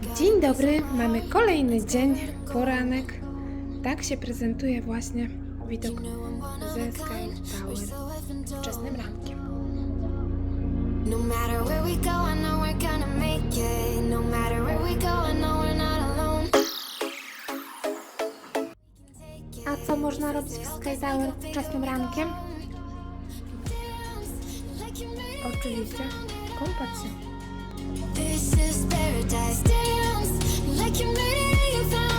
Dzień dobry, mamy kolejny dzień, poranek. Tak się prezentuje właśnie widok ze Sky Tower wczesnym rankiem. No matter where we go, I know we're gonna make it. No matter where we go, I know we're not alone. A co można robić w Sky Tower wczesnym rankiem? Oczywiście kąpać się. This is paradise. Dance like you made it and you found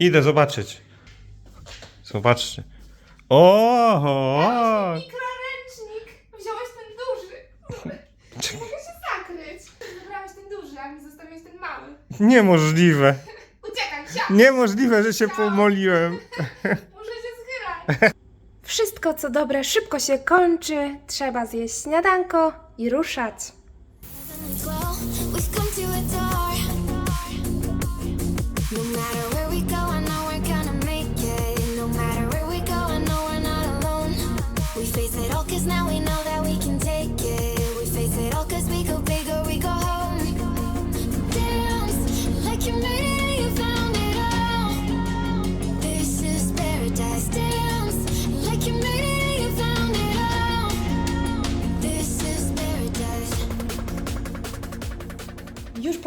Idę zobaczyć. Zobaczcie. O! Mikroręcznik! Wziąłeś ten duży. Mogę się zakryć. Wybrałeś ten duży, a mi zostawiłeś ten mały. Niemożliwe. Uciekaj, siadaj! Niemożliwe, że się pomoliłem. Muszę się schylać. Wszystko co dobre szybko się kończy, trzeba zjeść śniadanko i ruszać.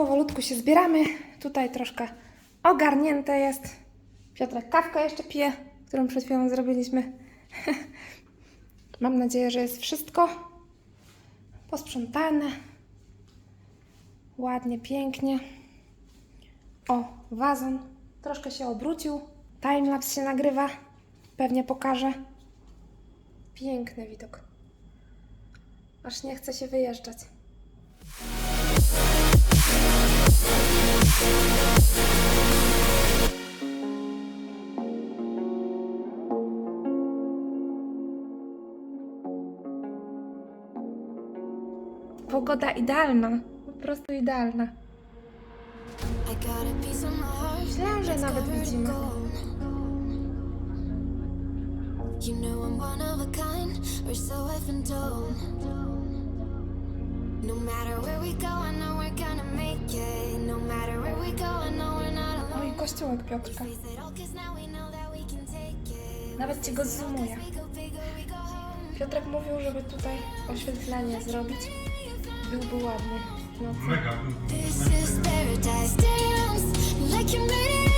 Powolutku się zbieramy. Tutaj troszkę ogarnięte jest. Piotrek kawkę jeszcze pije, którą przed chwilą zrobiliśmy. Mam nadzieję, że jest wszystko posprzątane. Ładnie, pięknie. O, wazon troszkę się obrócił. Timelapse się nagrywa. Pewnie pokażę. Piękny widok. Aż nie chce się wyjeżdżać. Pogoda idealna. Po prostu idealna. Myślałam, że nawet widzimy. You know I'm one of a kind, we're so effing. No matter where we go, I know we're gonna make it. No matter where we go, I know we're not No i alone. kościółek Piotrka. Nawet ci go home. Piotrek mówił, żeby tutaj oświetlenie zrobić. Byłby ładny. No co? This is paradise. Dance like you made it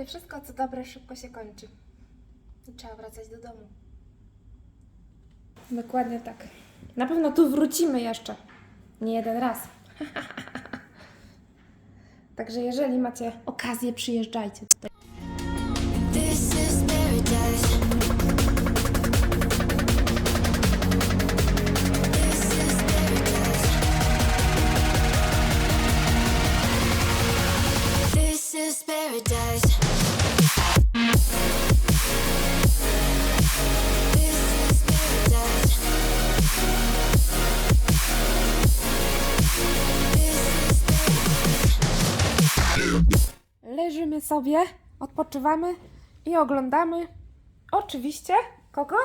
Niestety, wszystko co dobre szybko się kończy. I trzeba wracać do domu. Dokładnie tak. Na pewno tu wrócimy jeszcze. Nie jeden raz. Także jeżeli macie okazję, przyjeżdżajcie tutaj. This is paradise. This is paradise. Sobie, odpoczywamy i oglądamy oczywiście kogo?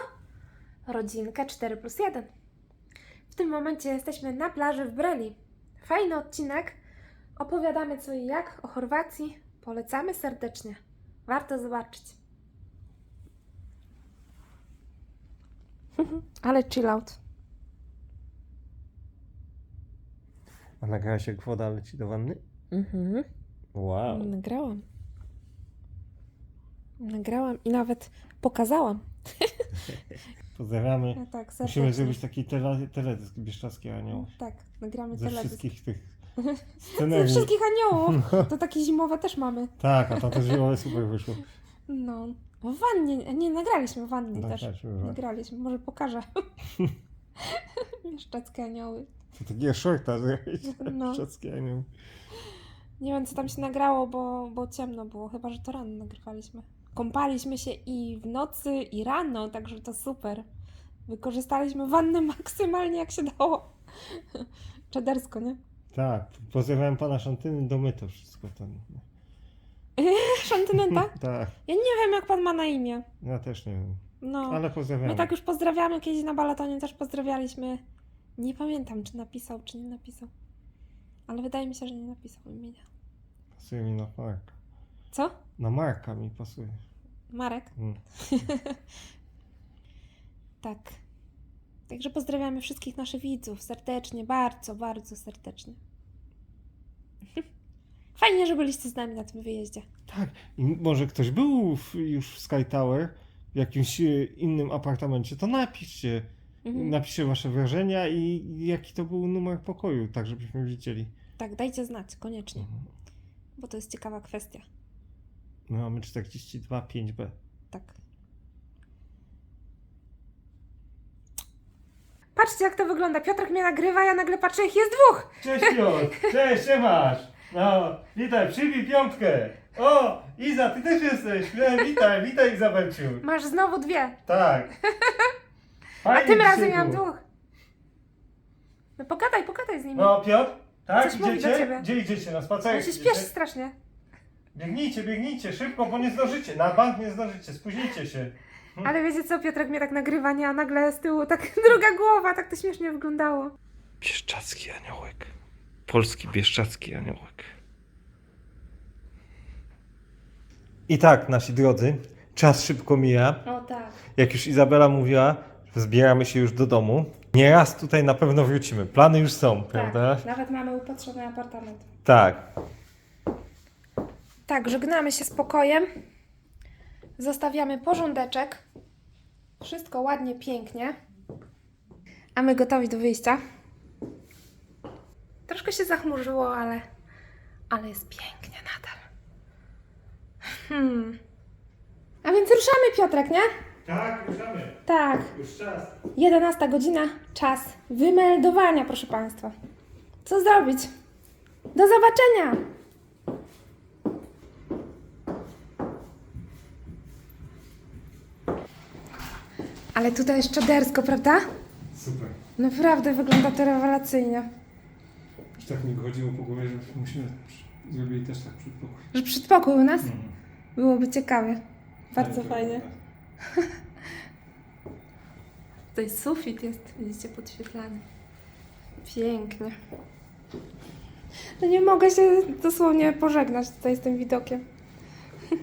Rodzinkę 4 plus 1. W tym momencie jesteśmy na plaży w Breli. Fajny odcinek. Opowiadamy co i jak o Chorwacji. Polecamy serdecznie. Warto zobaczyć. Ale chill out. A nagrałaś jak woda leci do wanny? Mhm. Wow. Nagrałam. Nagrałam i nawet pokazałam. Pozdrawiamy. No tak, Musimy zrobić taki tele, teledysk Bieszczadzki Anioł. Tak, nagramy Ze teledysk. wszystkich tych Ze scenerii. wszystkich aniołów. To takie zimowe też mamy. Tak, a to też zimowe super wyszło. No. W wannie. Nie, nagraliśmy w wannie No, też. tak, że- Nagraliśmy. Może pokażę. Mieszczackie anioły. To takiego shorta zrobić. No. Bieszczacki Anioł. Nie wiem, co tam się nagrało, bo, bo ciemno było. Chyba, że to rano nagrywaliśmy. Kąpaliśmy się i w nocy, i rano, także to super. Wykorzystaliśmy wannę maksymalnie, jak się dało. Czadersko, nie? Tak, pozdrawiam pana Szantyny, domy to wszystko to. Szantynenta? Tak, Ja nie wiem, jak pan ma na imię. ja też nie wiem. No. Ale pozdrawiam. My tak już pozdrawiamy, kiedyś na balatonie też pozdrawialiśmy. Nie pamiętam, czy napisał, czy nie napisał. Ale wydaje mi się, że nie napisał imienia. Pasuje mi na Marka. Co? Na Marka mi pasuje. Marek? Mm. Tak. Także pozdrawiamy wszystkich naszych widzów serdecznie, bardzo, bardzo serdecznie. Fajnie, że byliście z nami na tym wyjeździe. Tak, i może ktoś był w, już w Sky Tower, w jakimś e, innym apartamencie, to napiszcie. Mhm. Napiszcie wasze wrażenia i jaki to był numer pokoju, tak żebyśmy widzieli. Tak, dajcie znać, koniecznie, Mhm. bo to jest ciekawa kwestia. My mamy 42 5B. Tak. Patrzcie, jak to wygląda. Piotrek mnie nagrywa, ja nagle patrzę, ich jest dwóch. Cześć Piotr! Cześć, masz! No, witaj, przybij piątkę! O, Iza, ty też jesteś! No, witaj, witaj Izabelciu! Masz znowu dwie. Tak. A Fajnie tym razem miałam było. dwóch. No pogadaj, pogadaj z nimi. No, Piotr? Tak, Coś mówi do idziecie? ciebie. Gdzie idziecie? Na spacerek się idziecie? strasznie. Biegnijcie, biegnijcie, szybko, bo nie zdążycie. Na bank nie zdążycie, spóźnicie się. Ale wiecie co, Piotrek mnie tak nagrywa, nie? A nagle z tyłu tak druga głowa, tak to śmiesznie wyglądało. Bieszczacki aniołek. Polski bieszczacki aniołek. I tak, nasi drodzy, czas szybko mija. O tak. Jak już Izabela mówiła, zbieramy się już do domu. Nieraz tutaj na pewno wrócimy. Plany już są, prawda? Nawet mamy upatrzony apartament. Tak. Tak, żegnamy się z pokojem. Zostawiamy porządeczek. Wszystko ładnie, pięknie. A my gotowi do wyjścia. Troszkę się zachmurzyło, ale, ale jest pięknie nadal. Hmm. A więc ruszamy, Piotrek, nie? Tak, ruszamy. Tak. Już czas. 11 godzina, czas wymeldowania, proszę Państwa. Co zrobić? Do zobaczenia! Ale tutaj jest czadersko, prawda? Super. Naprawdę wygląda to rewelacyjnie. Już tak mi chodziło po głowie, że musimy zrobić też tak przedpokój. Że przedpokój u nas byłoby ciekawie. Bardzo fajnie. Tutaj sufit jest, widzicie, podświetlany. Pięknie. No nie mogę się dosłownie pożegnać tutaj z tym widokiem.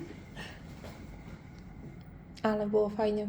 Ale było fajnie.